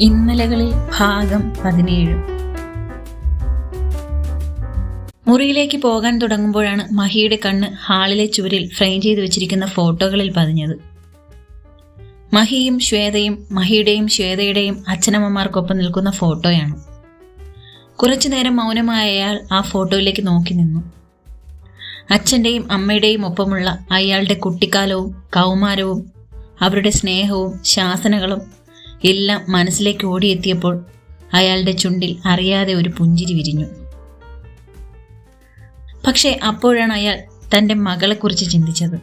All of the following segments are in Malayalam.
ഇന്നലകളിൽ ഭാഗം പതിനേഴ്. മുറിയിലേക്ക് പോകാൻ തുടങ്ങുമ്പോഴാണ് മഹിയുടെ കണ്ണ് ഹാളിലെ ചുവരിൽ ഫ്രെയിം ചെയ്തു വെച്ചിരിക്കുന്ന ഫോട്ടോകളിൽ പതിഞ്ഞത്. മഹിയും ശ്വേതയും മഹിയുടെയും ശ്വേതയുടെയും അച്ഛനമ്മമാർക്കൊപ്പം നിൽക്കുന്ന ഫോട്ടോയാണ്. കുറച്ചു നേരം മൗനമായ അയാൾ ആ ഫോട്ടോയിലേക്ക് നോക്കി നിന്നു. അച്ഛന്റെയും അമ്മയുടെയും ഒപ്പമുള്ള അയാളുടെ കുട്ടിക്കാലവും കൗമാരവും അവരുടെ സ്നേഹവും ശാസനകളും എല്ലാം മനസ്സിലേക്ക് ഓടിയെത്തിയപ്പോൾ അയാളുടെ ചുണ്ടിൽ അറിയാതെ ഒരു പുഞ്ചിരി വിരിഞ്ഞു. പക്ഷേ അപ്പോഴാണ് അയാൾ തന്റെ മകളെക്കുറിച്ച് ചിന്തിച്ചത്.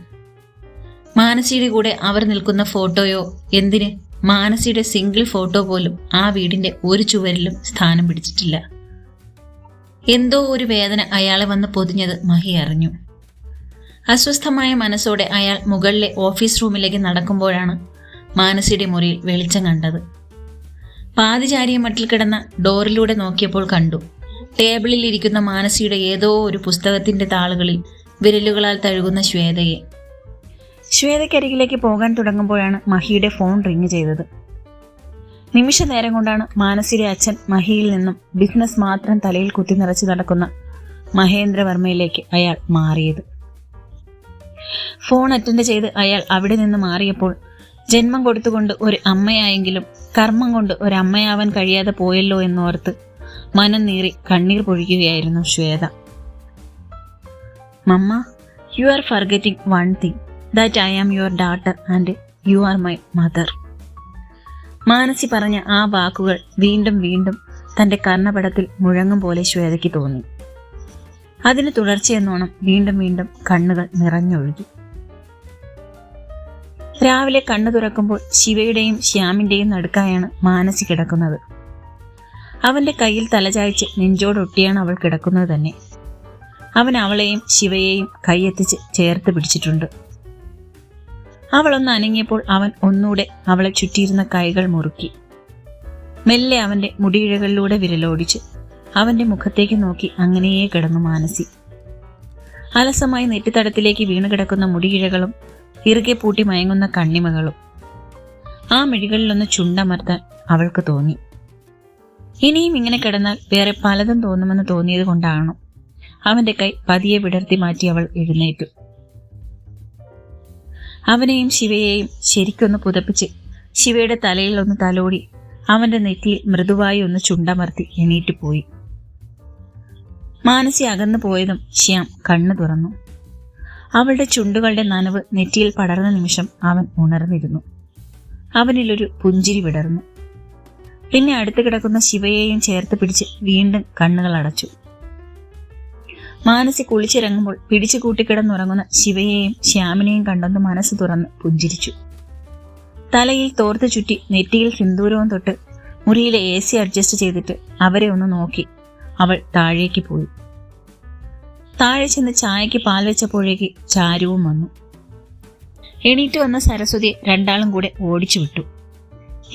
മാനസിയുടെ കൂടെ അവർ നിൽക്കുന്ന ഫോട്ടോയോ എന്തിന്? മാനസിയുടെ സിംഗിൾ ഫോട്ടോ പോലും ആ വീടിന്റെ ഒരു ചുവരിലും സ്ഥാനം പിടിച്ചിട്ടില്ല. എന്തോ ഒരു വേദന അയാളെ വന്ന് പൊതിഞ്ഞത് മഹി അറിഞ്ഞു. അസ്വസ്ഥമായ മനസ്സോടെ അയാൾ മുകളിലെ ഓഫീസ് റൂമിലേക്ക് നടക്കുമ്പോഴാണ് മാനസിയുടെ മുറിയിൽ വെളിച്ചം കണ്ടത്. പാതിചാരിയ മട്ടിൽ കിടന്ന ഡോറിലൂടെ നോക്കിയപ്പോൾ കണ്ടു. ടേബിളിൽ ഇരിക്കുന്ന മാനസിയുടെ ഏതോ ഒരു പുസ്തകത്തിന്റെ താളുകളിൽ വിരലുകളാൽ തഴുകുന്ന ശ്വേതയെ. ശ്വേതയ്ക്കരികിലേക്ക് പോകാൻ തുടങ്ങുമ്പോഴാണ് മഹിയുടെ ഫോൺ റിങ് ചെയ്തത്. നിമിഷ നേരം കൊണ്ടാണ് മാനസിയുടെ അച്ഛൻ മഹിയിൽ നിന്നും ബിസിനസ് മാത്രം തലയിൽ കുത്തി നിറച്ച് നടക്കുന്ന മഹേന്ദ്രവർമ്മയിലേക്ക് അയാൾ മാറിയത്. ഫോൺ അറ്റൻഡ് ചെയ്ത് അയാൾ അവിടെ നിന്ന് മാറിയപ്പോൾ ജന്മം കൊടുത്തുകൊണ്ട് ഒരു അമ്മയായെങ്കിലും കർമ്മം കൊണ്ട് ഒരു അമ്മയാവാൻ കഴിയാതെ പോയല്ലോ എന്നോർത്ത് മനം നീറി കണ്ണീർ പൊഴിക്കുകയായിരുന്നു Shweta. Mamma you are forgetting one thing that I am your daughter and you are my mother Manasi പറഞ്ഞ ആ വാക്കുകൾ വീണ്ടും വീണ്ടും തന്റെ കർണപടത്തിൽ മുഴങ്ങും പോലെ ശ്വേതയ്ക്ക് തോന്നി. അതിന് തുടർച്ചയെന്നോണം വീണ്ടും വീണ്ടും കണ്ണുകൾ നിറഞ്ഞൊഴുകി. രാവിലെ കണ്ണു തുറക്കുമ്പോൾ ശിവയുടെയും ശ്യാമിന്റെയും നടുക്കായാണ് മാനസി കിടക്കുന്നത്. അവന്റെ കയ്യിൽ തലചായ്ച്ച് നെഞ്ചോടൊട്ടിയാണ് അവൾ കിടക്കുന്നത് തന്നെ. അവൻ അവളെയും ശിവയെയും കൈയെത്തിച്ച് ചേർത്ത് പിടിച്ചിട്ടുണ്ട്. അവളൊന്ന് അനങ്ങിയപ്പോൾ അവൻ ഒന്നൂടെ അവളെ ചുറ്റിയിരുന്ന കൈകൾ മുറുക്കി. മെല്ലെ അവന്റെ മുടിയിഴകളിലൂടെ വിരലോടിച്ച് അവന്റെ മുഖത്തേക്ക് നോക്കി അങ്ങനെയേ കിടന്നു മാനസി. അലസമായി നെറ്റിത്തടത്തിലേക്ക് വീണു കിടക്കുന്ന മുടിയിഴകളും ഇറുകെ പൂട്ടി മയങ്ങുന്ന കണ്ണിമകളും. ആ മിഴികളിലൊന്ന് ചുണ്ടമർത്താൻ അവൾക്ക് തോന്നി. ഇനിയും ഇങ്ങനെ കിടന്നാൽ വേറെ പലതും തോന്നുമെന്ന് തോന്നിയത് കൊണ്ടാണോ? അവന്റെ കൈ പതിയെ വിടർത്തി മാറ്റി അവൾ എഴുന്നേറ്റു. അവനെയും ശിവയെയും ശരിക്കൊന്ന് പുതപ്പിച്ച് ശിവയുടെ തലയിൽ ഒന്ന് തലോടി അവന്റെ നെറ്റിയിൽ മൃദുവായി ഒന്ന് ചുണ്ടമർത്തി എണീറ്റു പോയി. മാനസി അകന്നു പോയതും ശ്യാം കണ്ണു തുറന്നു. അവളുടെ ചുണ്ടുകളുടെ നനവ് നെറ്റിയിൽ പടർന്ന നിമിഷം അവൻ ഉണർന്നിരുന്നു. അവനിലൊരു പുഞ്ചിരി വിടർന്നു. പിന്നെ അടുത്ത് കിടക്കുന്ന ശിവയെയും ചേർത്ത് പിടിച്ച് വീണ്ടും കണ്ണുകൾ അടച്ചു. മാനസി കുളിച്ചിറങ്ങുമ്പോൾ പിടിച്ചു കൂട്ടിക്കിടന്നുറങ്ങുന്ന ശിവയെയും ശ്യാമിനെയും കണ്ടൊന്ന് മനസ്സ് തുറന്ന് പുഞ്ചിരിച്ചു. തലയിൽ തോർത്ത് ചുറ്റി നെറ്റിയിൽ സിന്ദൂരവും തൊട്ട് മുറിയിലെ എ സി അഡ്ജസ്റ്റ് ചെയ്തിട്ട് അവരെ ഒന്ന് നോക്കി അവൾ താഴേക്ക് പോയി. താഴെ ചെന്ന് ചായക്ക് പാൽ വെച്ചപ്പോഴേക്ക് ചാരുവും വന്നു. എണീറ്റ് വന്ന സരസ്വതി രണ്ടാളും കൂടെ ഓടിച്ചു വിട്ടു.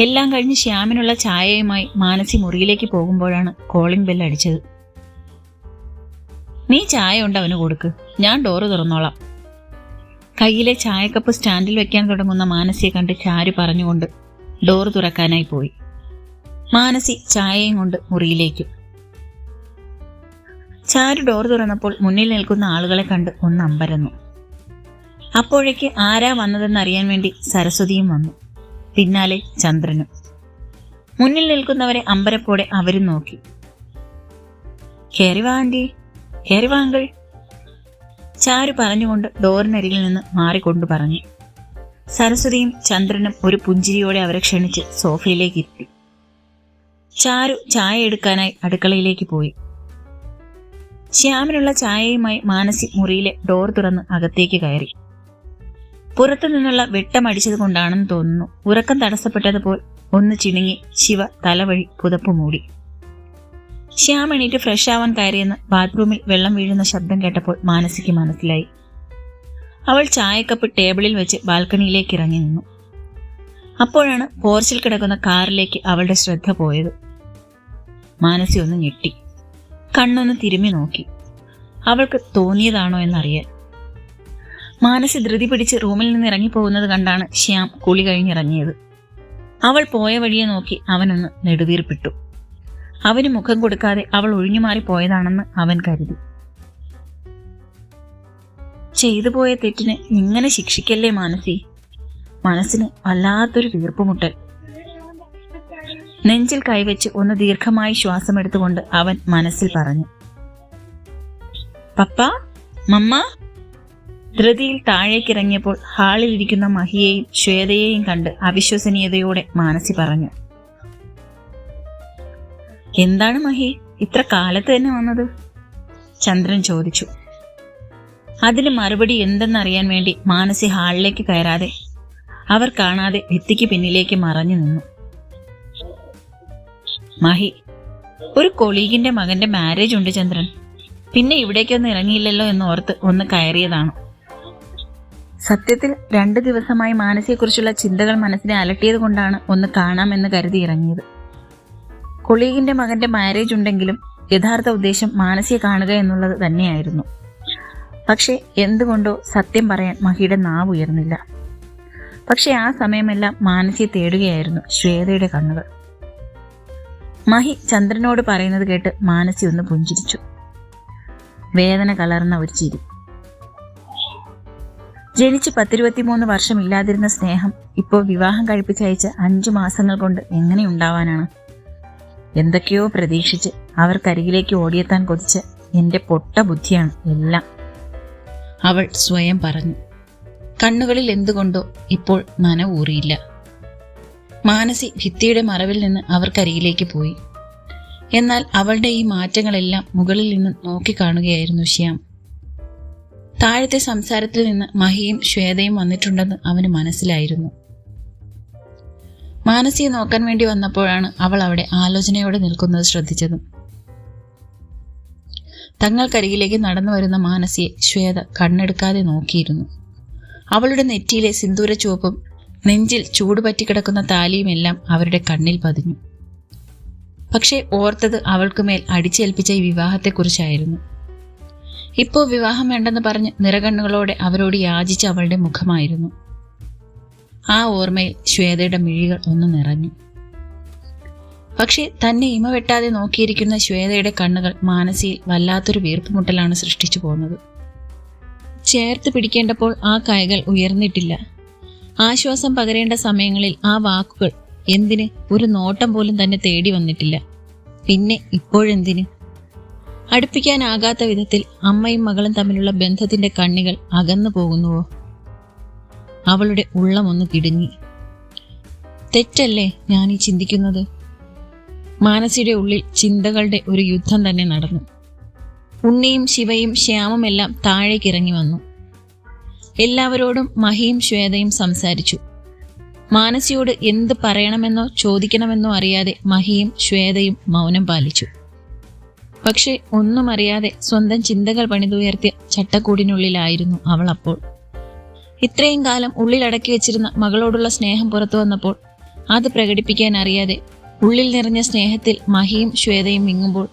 എല്ലാം കഴിഞ്ഞ് ശ്യാമിനുള്ള ചായയുമായി മാനസി മുറിയിലേക്ക് പോകുമ്പോഴാണ് കോളിംഗ് ബെൽ അടിച്ചത്. നീ ചായ ഉണ്ട് അവന് കൊടുക്ക്. ഞാൻ ഡോറ് തുറന്നോളാം. കയ്യിലെ ചായക്കപ്പ് സ്റ്റാൻഡിൽ വെക്കാൻ തുടങ്ങുന്ന മാനസിയെ കണ്ട് ചാരു പറഞ്ഞുകൊണ്ട് ഡോറ് തുറക്കാനായി പോയി. മാനസി ചായയും കൊണ്ട് മുറിയിലേക്ക് ചാരു ഡോർ തുറന്നപ്പോൾ മുന്നിൽ നിൽക്കുന്ന ആളുകളെ കണ്ട് ഒന്ന് അമ്പരന്നു. അപ്പോഴേക്ക് ആരാ വന്നതെന്ന് അറിയാൻ വേണ്ടി സരസ്വതിയും വന്നു. പിന്നാലെ ചന്ദ്രനും. മുന്നിൽ നിൽക്കുന്നവരെ അമ്പരപ്പോടെ അവരും നോക്കി. കേറി വാ ആന്റി. കേറി വാ അങ്കിൾ. ചാരു പറഞ്ഞുകൊണ്ട് ഡോറിനരികിൽ നിന്ന് മാറിക്കൊണ്ടു പറഞ്ഞു. സരസ്വതിയും ചന്ദ്രനും ഒരു പുഞ്ചിരിയോടെ അവരെ ക്ഷണിച്ച് സോഫയിലേക്ക് ഇരുത്തി ചാരു ചായ എടുക്കാനായി അടുക്കളയിലേക്ക് പോയി. ശ്യാമിനുള്ള ചായയുമായി മാനസി മുറിയിലെ ഡോർ തുറന്ന് അകത്തേക്ക് കയറി. പുറത്തു നിന്നുള്ള വെട്ടമടിച്ചത് കൊണ്ടാണെന്ന് തോന്നുന്നു. ഉറക്കം തടസ്സപ്പെട്ടതുപോൽ ഒന്ന് ചിണുങ്ങി ശിവ തലവഴി പുതപ്പ് മൂടി. ശ്യാം എണീറ്റ് ഫ്രഷ് ആവാൻ കയറിയെന്ന് ബാത്റൂമിൽ വെള്ളം വീഴുന്ന ശബ്ദം കേട്ടപ്പോൾ മാനസിക്ക് മനസ്സിലായി. അവൾ ചായക്കപ്പ് ടേബിളിൽ വെച്ച് ബാൽക്കണിയിലേക്ക് ഇറങ്ങി നിന്നു. അപ്പോഴാണ് പോർച്ചിൽ കിടക്കുന്ന കാറിലേക്ക് അവളുടെ ശ്രദ്ധ പോയത്. മാനസി ഒന്ന് ഞെട്ടി. കണ്ണൊന്ന് തിരുമ്മി നോക്കി. അവൾക്ക് തോന്നിയതാണോ എന്നറിയാൻ. മാനസി ധൃതി പിടിച്ച് റൂമിൽ നിന്ന് ഇറങ്ങിപ്പോകുന്നത് കണ്ടാണ് ശ്യാം കുളി കഴിഞ്ഞിറങ്ങിയത്. അവൾ പോയ വഴിയെ നോക്കി അവനൊന്ന് നെടുവീർപ്പിട്ടു. അവന് മുഖം കൊടുക്കാതെ അവൾ ഒഴിഞ്ഞുമാറി പോയതാണെന്ന് അവൻ കരുതി. ചെയ്തു പോയ തെറ്റിന് ഇങ്ങനെ ശിക്ഷിക്കല്ലേ മാനസി? മനസ്സിന് വല്ലാത്തൊരു വീർപ്പുമുട്ടൽ. നെഞ്ചിൽ കൈവച്ച് ഒന്ന് ദീർഘമായി ശ്വാസമെടുത്തുകൊണ്ട് അവൻ മനസ്സിൽ പറഞ്ഞു. പപ്പ മമ്മ. ധൃതിയിൽ താഴേക്കിറങ്ങിയപ്പോൾ ഹാളിലിരിക്കുന്ന മഹിയെയും ശ്വേതയെയും കണ്ട് അവിശ്വസനീയതയോടെ മാനസി പറഞ്ഞു. എന്താണ് മഹി? ഇത്ര കാലത്ത് തന്നെ വന്നത്? ചന്ദ്രൻ ചോദിച്ചു. അതിന് മറുപടി എന്തെന്നറിയാൻ വേണ്ടി മാനസി ഹാളിലേക്ക് കയറാതെ അവർ കാണാതെ ഭിത്തിക്ക് പിന്നിലേക്ക് മറഞ്ഞു നിന്നു. മഹി ഒരു കൊളീഗിന്റെ മകന്റെ മാരേജ് ഉണ്ട് ചന്ദ്രൻ. പിന്നെ ഇവിടേക്കൊന്നും ഇറങ്ങിയില്ലല്ലോ എന്ന് ഓർത്ത് ഒന്ന് കയറിയതാണ്. സത്യത്തിൽ രണ്ട് ദിവസമായി മാനസിയെക്കുറിച്ചുള്ള ചിന്തകൾ മനസ്സിനെ അലട്ടിയത് കൊണ്ടാണ് ഒന്ന് കാണാമെന്ന് കരുതി ഇറങ്ങിയത്. കൊളീഗിന്റെ മകന്റെ മാരേജ് ഉണ്ടെങ്കിലും യഥാർത്ഥ ഉദ്ദേശം മാനസിയെ കാണുക എന്നുള്ളത് തന്നെയായിരുന്നു. പക്ഷേ എന്തുകൊണ്ടോ സത്യം പറയാൻ മഹിയുടെ നാവ് ഉയർന്നില്ല. പക്ഷെ ആ സമയമെല്ലാം മാനസിയെ തേടുകയായിരുന്നു ശ്വേതയുടെ കണ്ണുകൾ. മഹി ചന്ദ്രനോട് പറയുന്നത് കേട്ട് മാനസി ഒന്ന് പുഞ്ചിരിച്ചു. വേദന കലർന്ന ഒരു ചിരി. ജനിച്ച് പത്തിരുപത്തിമൂന്ന് വർഷം ഇല്ലാതിരുന്ന സ്നേഹം ഇപ്പോൾ വിവാഹം കഴിപ്പിച്ചയച്ച അഞ്ചു മാസങ്ങൾ കൊണ്ട് എങ്ങനെ ഉണ്ടാവാനാണ്? എന്തൊക്കെയോ പ്രതീക്ഷിച്ച് അവർക്കരികിലേക്ക് ഓടിയെത്താൻ കൊതിച്ച എന്റെ പൊട്ട ബുദ്ധിയാണ് എല്ലാം. അവൾ സ്വയം പറഞ്ഞു കണ്ണുകളിൽ എന്തുകൊണ്ടോ ഇപ്പോൾ നനവൂറിയില്ല. മാനസി ഭിത്തിയുടെ മറവിൽ നിന്ന് അവർക്കരികിലേക്ക് പോയി. എന്നാൽ അവളുടെ ഈ മാറ്റങ്ങളെല്ലാം മുകളിൽ നിന്ന് നോക്കിക്കാണുകയായിരുന്നു ശ്യാം. താഴത്തെ സംസാരത്തിൽ നിന്ന് മഹിയും ശ്വേതയും വന്നിട്ടുണ്ടെന്ന് അവന് മനസ്സിലായിരുന്നു. മാനസിയെ നോക്കാൻ വേണ്ടി വന്നപ്പോഴാണ് അവൾ അവിടെ ആലോചനയോടെ നിൽക്കുന്നത് ശ്രദ്ധിച്ചത്. തങ്ങൾക്കരികിലേക്ക് നടന്നു വരുന്ന മാനസിയെ ശ്വേത കണ്ണെടുക്കാതെ നോക്കിയിരുന്നു. അവളുടെ നെറ്റിയിലെ സിന്ദൂര ചുവപ്പും നെഞ്ചിൽ ചൂടുപറ്റിക്കിടക്കുന്ന താലിയുമെല്ലാം അവരുടെ കണ്ണിൽ പതിഞ്ഞു. പക്ഷേ ഓർത്തത് അവൾക്കുമേൽ അടിച്ചേൽപ്പിച്ച ഈ വിവാഹത്തെക്കുറിച്ചായിരുന്നു. ഇപ്പോൾ വിവാഹം വേണ്ടെന്ന് പറഞ്ഞ് നിറകണ്ണുകളോടെ അവരോട് യാചിച്ച അവളുടെ മുഖമായിരുന്നു. ആ ഓർമ്മയിൽ ശ്വേതയുടെ മിഴികൾ ഒന്ന് നിറഞ്ഞു. പക്ഷേ തന്നെ ഇമ വെട്ടാതെ നോക്കിയിരിക്കുന്ന ശ്വേതയുടെ കണ്ണുകൾ മാനസിയിൽ വല്ലാത്തൊരു വീർപ്പുമുട്ടലാണ് സൃഷ്ടിച്ചു പോകുന്നത്. ചേർത്ത് പിടിക്കേണ്ടപ്പോൾ ആ കൈകൾ ഉയർന്നിട്ടില്ല. ആശ്വാസം പകരേണ്ട സമയങ്ങളിൽ ആ വാക്കുകൾ എന്തിന് ഒരു നോട്ടം പോലും തന്നെ തേടി വന്നിട്ടില്ല. പിന്നെ ഇപ്പോഴെന്തിന്? അടുപ്പിക്കാനാകാത്ത വിധത്തിൽ അമ്മയും മകളും തമ്മിലുള്ള ബന്ധത്തിന്റെ കണ്ണികൾ അകന്നു പോകുന്നുവോ? അവളുടെ ഉള്ളമൊന്ന് കിടുങ്ങി തെറ്റല്ലേ ഞാൻ ഈ ചിന്തിക്കുന്നത്? മാനസിയുടെ ഉള്ളിൽ ചിന്തകളുടെ ഒരു യുദ്ധം തന്നെ നടന്നു. ഉണ്ണിയും ശിവയും ശ്യാമുമെല്ലാം താഴേക്കിറങ്ങി വന്നു. എല്ലാവരോടും മഹിയും ശ്വേതയും സംസാരിച്ചു. മാനസിയോട് എന്ത് പറയണമെന്നോ ചോദിക്കണമെന്നോ അറിയാതെ മഹിയും ശ്വേതയും മൗനം പാലിച്ചു. പക്ഷെ ഒന്നും അറിയാതെ സ്വന്തം ചിന്തകൾ പണിതുയർത്തിയ ചട്ടക്കൂടിനുള്ളിലായിരുന്നു അവൾ അപ്പോൾ. ഇത്രയും കാലം ഉള്ളിലടക്കി വെച്ചിരുന്ന മകളോടുള്ള സ്നേഹം പുറത്തു വന്നപ്പോൾ അത് പ്രകടിപ്പിക്കാൻ അറിയാതെ ഉള്ളിൽ നിറഞ്ഞ സ്നേഹത്തിൽ മഹിയും ശ്വേതയും വിങ്ങുമ്പോൾ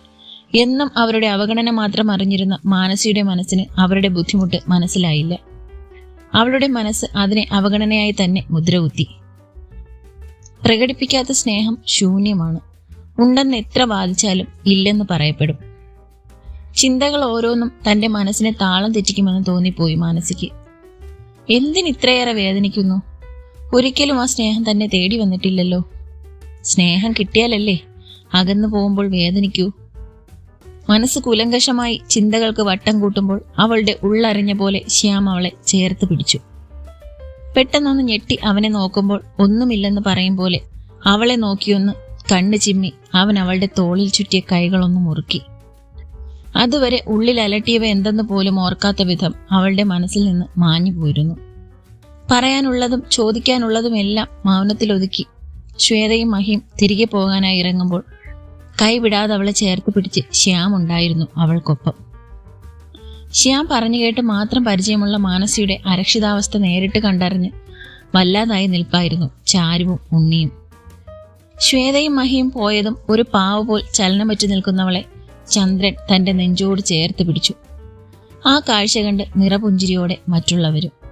എന്നും അവരുടെ അവഗണന മാത്രം അറിഞ്ഞിരുന്ന മാനസിയുടെ മനസ്സിന് അവരുടെ ബുദ്ധിമുട്ട് മനസ്സിലായില്ല. അവളുടെ മനസ്സ് അതിനെ അവഗണനയായി തന്നെ മുദ്രകുത്തി. പ്രകടിപ്പിക്കാത്ത സ്നേഹം ശൂന്യമാണ്. ഉണ്ടെന്ന് എത്ര വാദിച്ചാലും ഇല്ലെന്ന് പറയപ്പെടും. ചിന്തകൾ ഓരോന്നും തന്റെ മനസ്സിനെ താളം തെറ്റിക്കുമെന്ന് തോന്നിപ്പോയി മാനസിക്ക്. എന്തിനിത്രയേറെ വേദനിക്കുന്നു? ഒരിക്കലും ആ സ്നേഹം തന്നെ തേടി വന്നിട്ടില്ലല്ലോ. സ്നേഹം കിട്ടിയാലല്ലേ അകന്നു പോകുമ്പോൾ വേദനിക്കൂ? മനസ്സ് കുലങ്കഷമായി ചിന്തകൾക്ക് വട്ടം കൂട്ടുമ്പോൾ അവളുടെ ഉള്ളറിഞ്ഞ പോലെ ശ്യാം അവളെ ചേർത്ത് പിടിച്ചു. പെട്ടെന്നൊന്ന് ഞെട്ടി അവനെ നോക്കുമ്പോൾ ഒന്നുമില്ലെന്ന് പറയും പോലെ അവളെ നോക്കിയൊന്ന് കണ്ണു ചിമ്മി അവൻ അവളുടെ തോളിൽ ചുറ്റിയ കൈകളൊന്ന് മുറുക്കി. അതുവരെ ഉള്ളിൽ അലട്ടിയവ എന്തെന്ന് പോലും ഓർക്കാത്ത വിധം അവളുടെ മനസ്സിൽ നിന്ന് മാഞ്ഞു പോയിരുന്നു. പറയാനുള്ളതും ചോദിക്കാനുള്ളതുമെല്ലാം മൗനത്തിലൊതുക്കി ശ്വേതയും മഹിയും തിരികെ പോകാനായി ഇറങ്ങുമ്പോൾ കൈവിടാതെ അവളെ ചേർത്ത് പിടിച്ച് ശ്യാം ഉണ്ടായിരുന്നു അവൾക്കൊപ്പം. ശ്യാം പറഞ്ഞു കേട്ട് മാത്രം പരിചയമുള്ള മാനസിയുടെ അരക്ഷിതാവസ്ഥ നേരിട്ട് കണ്ടറിഞ്ഞ് വല്ലാതായി നിൽപ്പായിരുന്നു ചാരുവും ഉണ്ണിയും. ശ്വേതയും മഹിയും പോയതും ഒരു പാവ പോൽ ചലനം പറ്റി നിൽക്കുന്നവളെ ചന്ദ്രൻ തന്റെ നെഞ്ചോട് ചേർത്ത് പിടിച്ചു. ആ കാഴ്ച കണ്ട് നിറപുഞ്ചിരിയോടെ മറ്റുള്ളവരും